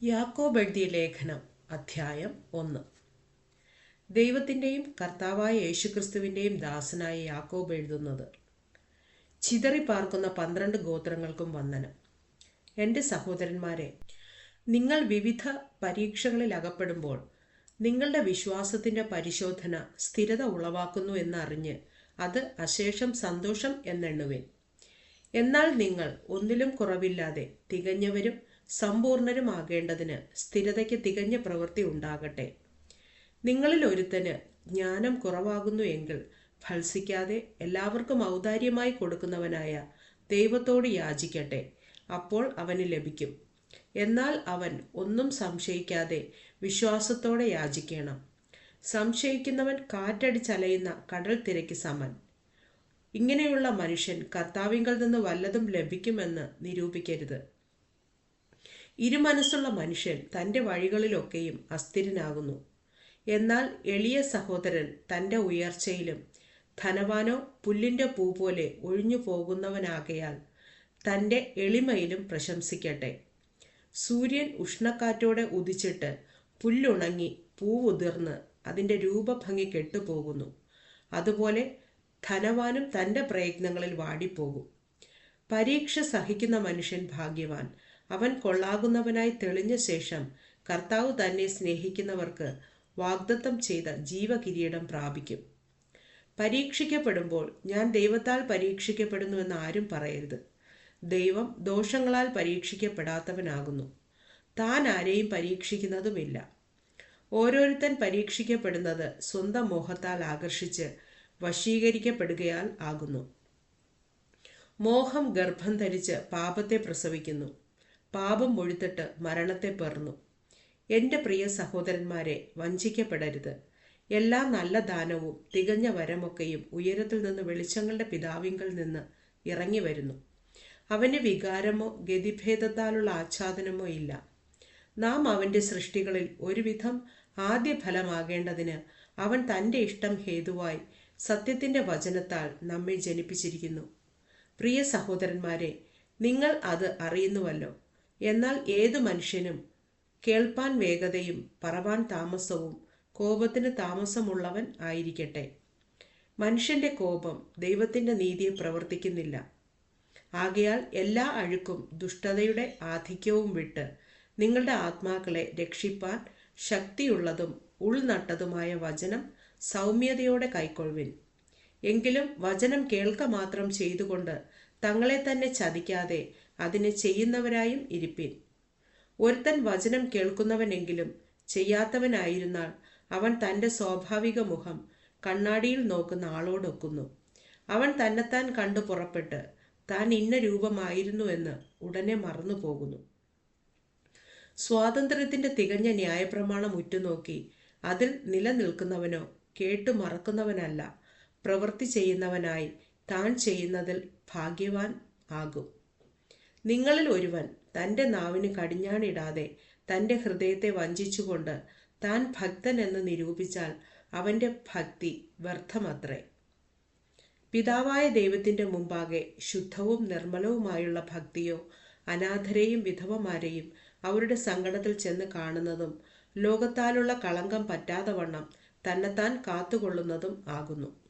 യാക്കോബ് എഴുതിയ ലേഖനം അധ്യായം ഒന്ന്. ദൈവത്തിന്റെയും കർത്താവായ യേശുക്രിസ്തുവിന്റെയും ദാസനായ യാക്കോബ് എഴുതുന്നത് ചിതറിപ്പാർക്കുന്ന പന്ത്രണ്ട് ഗോത്രങ്ങൾക്കും വന്ദനം. എന്റെ സഹോദരന്മാരെ നിങ്ങൾ വിവിധ പരീക്ഷകളിൽ അകപ്പെടുമ്പോൾ നിങ്ങളുടെ വിശ്വാസത്തിന്റെ പരിശോധന സ്ഥിരത ഉളവാക്കുന്നു എന്നറിഞ്ഞ് അത് അശേഷം സന്തോഷം എന്നെണ്ണുവിൻ. എന്നാൽ നിങ്ങൾ ഒന്നിലും കുറവില്ലാതെ തികഞ്ഞവരും സമ്പൂർണരുമാകേണ്ടതിന് സ്ഥിരതയ്ക്ക് തികഞ്ഞ പ്രവൃത്തി ഉണ്ടാകട്ടെ. നിങ്ങളിൽ ഒരുത്തന് ജ്ഞാനം കുറവാകുന്നു എങ്കിൽ ഫത്സിക്കാതെ എല്ലാവർക്കും ഔദാര്യമായി കൊടുക്കുന്നവനായ ദൈവത്തോട് യാചിക്കട്ടെ. അപ്പോൾ അവന് ലഭിക്കും. എന്നാൽ അവൻ ഒന്നും സംശയിക്കാതെ വിശ്വാസത്തോടെ യാചിക്കണം. സംശയിക്കുന്നവൻ കാറ്റടിച്ചലയുന്ന കടൽ തിരക്ക് സമൻ. ഇങ്ങനെയുള്ള മനുഷ്യൻ കർത്താവിങ്കിൽ നിന്ന് വല്ലതും ലഭിക്കുമെന്ന് നിരൂപിക്കരുത്. ഇരുമനസ്സുള്ള മനുഷ്യൻ തന്റെ വഴികളിലൊക്കെയും അസ്ഥിരനാകുന്നു. എന്നാൽ എളിയ സഹോദരൻ തന്റെ ഉയർച്ചയിലും ധനവാനോ പുല്ലിന്റെ പൂ പോലെ ഒഴിഞ്ഞു പോകുന്നവനാകയാൽ തന്റെ എളിമയിലും പ്രശംസിക്കട്ടെ. സൂര്യൻ ഉഷ്ണക്കാറ്റോടെ ഉദിച്ചിട്ട് പുല്ലുണങ്ങി പൂവുതിർന്ന് അതിന്റെ രൂപഭംഗി കെട്ടുപോകുന്നു. അതുപോലെ ധനവാനും തന്റെ പ്രയത്നങ്ങളിൽ വാടിപ്പോകും. പരീക്ഷ സഹിക്കുന്ന മനുഷ്യൻ ഭാഗ്യവാൻ. അവൻ കൊള്ളാകുന്നവനായി തെളിഞ്ഞ ശേഷം കർത്താവ് തന്നെ സ്നേഹിക്കുന്നവർക്ക് വാഗ്ദത്തം ചെയ്ത ജീവകിരീടം പ്രാപിക്കും. പരീക്ഷിക്കപ്പെടുമ്പോൾ ഞാൻ ദൈവത്താൽ പരീക്ഷിക്കപ്പെടുന്നുവെന്ന് ആരും പറയരുത്. ദൈവം ദോഷങ്ങളാൽ പരീക്ഷിക്കപ്പെടാത്തവനാകുന്നു. താൻ ആരെയും പരീക്ഷിക്കുന്നതുമില്ല. ഓരോരുത്തൻ പരീക്ഷിക്കപ്പെടുന്നത് സ്വന്തം മോഹത്താൽ ആകർഷിച്ച് വശീകരിക്കപ്പെടുകയാൽ ആകുന്നു. മോഹം ഗർഭം ധരിച്ച് പാപത്തെ പ്രസവിക്കുന്നു. പാപം ഒഴുത്തിട്ട് മരണത്തെ പേർന്നു എന്റെ പ്രിയ സഹോദരന്മാരെ വഞ്ചിക്കപ്പെടരുത്. എല്ലാ നല്ല ദാനവും തികഞ്ഞ വരമൊക്കെയും ഉയരത്തിൽ നിന്ന് വെളിച്ചങ്ങളുടെ പിതാവിങ്കിൽ നിന്ന് ഇറങ്ങി വരുന്നു. അവന് വികാരമോ ഗതിഭേദത്താലുള്ള ആച്ഛാദനമോ ഇല്ല. നാം അവന്റെ സൃഷ്ടികളിൽ ഒരുവിധം ആദ്യ ഫലമാകേണ്ടതിന് അവൻ തന്റെ ഇഷ്ടം ഹേതുവായി സത്യത്തിന്റെ വചനത്താൽ നമ്മെ ജനിപ്പിച്ചിരിക്കുന്നു. പ്രിയ സഹോദരന്മാരെ നിങ്ങൾ അത് അറിയുന്നുവല്ലോ. എന്നാൽ ഏതു മനുഷ്യനും കേൾപ്പാൻ വേഗതയും പറവാൻ താമസവും കോപത്തിന് താമസമുള്ളവൻ ആയിരിക്കട്ടെ. മനുഷ്യന്റെ കോപം ദൈവത്തിന്റെ നീതിയെ പ്രവർത്തിക്കുന്നില്ല. ആകയാൽ എല്ലാ അഴുക്കും ദുഷ്ടതയുടെ ആധിക്യവും വിട്ട് നിങ്ങളുടെ ആത്മാക്കളെ രക്ഷിപ്പാൻ ശക്തിയുള്ളതും ഉൾനട്ടതുമായ വചനം സൗമ്യതയോടെ കൈക്കൊള്ളുവിൻ. എങ്കിലും വചനം കേൾക്ക മാത്രം ചെയ്തുകൊണ്ട് തങ്ങളെ തന്നെ ചതിക്കാതെ അതിനെ ചെയ്യുന്നവരായും ഇരിപ്പിൻ. ഒരുത്തൻ വചനം കേൾക്കുന്നവനെങ്കിലും ചെയ്യാത്തവനായിരുന്നാൽ അവൻ തന്റെ സ്വാഭാവിക മുഖം കണ്ണാടിയിൽ നോക്കുന്ന ആളോടൊക്കുന്നു അവൻ തന്നെത്താൻ കണ്ടു പുറപ്പെട്ട് താൻ ഇന്ന രൂപമായിരുന്നു എന്ന് ഉടനെ മറന്നു പോകുന്നു. സ്വാതന്ത്ര്യത്തിന്റെ തികഞ്ഞ ന്യായപ്രമാണം ഉറ്റുനോക്കി അതിൽ നിലനിൽക്കുന്നവനോ കേട്ടു മറക്കുന്നവനല്ല പ്രവൃത്തി ചെയ്യുന്നവനായി താൻ ചെയ്യുന്നതിൽ ഭാഗ്യവാൻ ആകും. നിങ്ങളിൽ ഒരുവൻ തന്റെ നാവിന് കടിഞ്ഞാണിടാതെ തന്റെ ഹൃദയത്തെ വഞ്ചിച്ചുകൊണ്ട് താൻ ഭക്തൻ എന്ന് നിരൂപിച്ചാൽ അവന്റെ ഭക്തി വ്യർത്ഥമത്രേ. പിതാവായ ദൈവത്തിന്റെ മുമ്പാകെ ശുദ്ധവും നിർമ്മലവുമായുള്ള ഭക്തിയോ അനാഥരെയും വിധവമാരെയും അവരുടെ സങ്കടത്തിൽ ചെന്ന് കാണുന്നതും ലോകത്താലുള്ള കളങ്കം പറ്റാതെ വണ്ണം തന്നെത്താൻ കാത്തുകൊള്ളുന്നതും ആകുന്നു.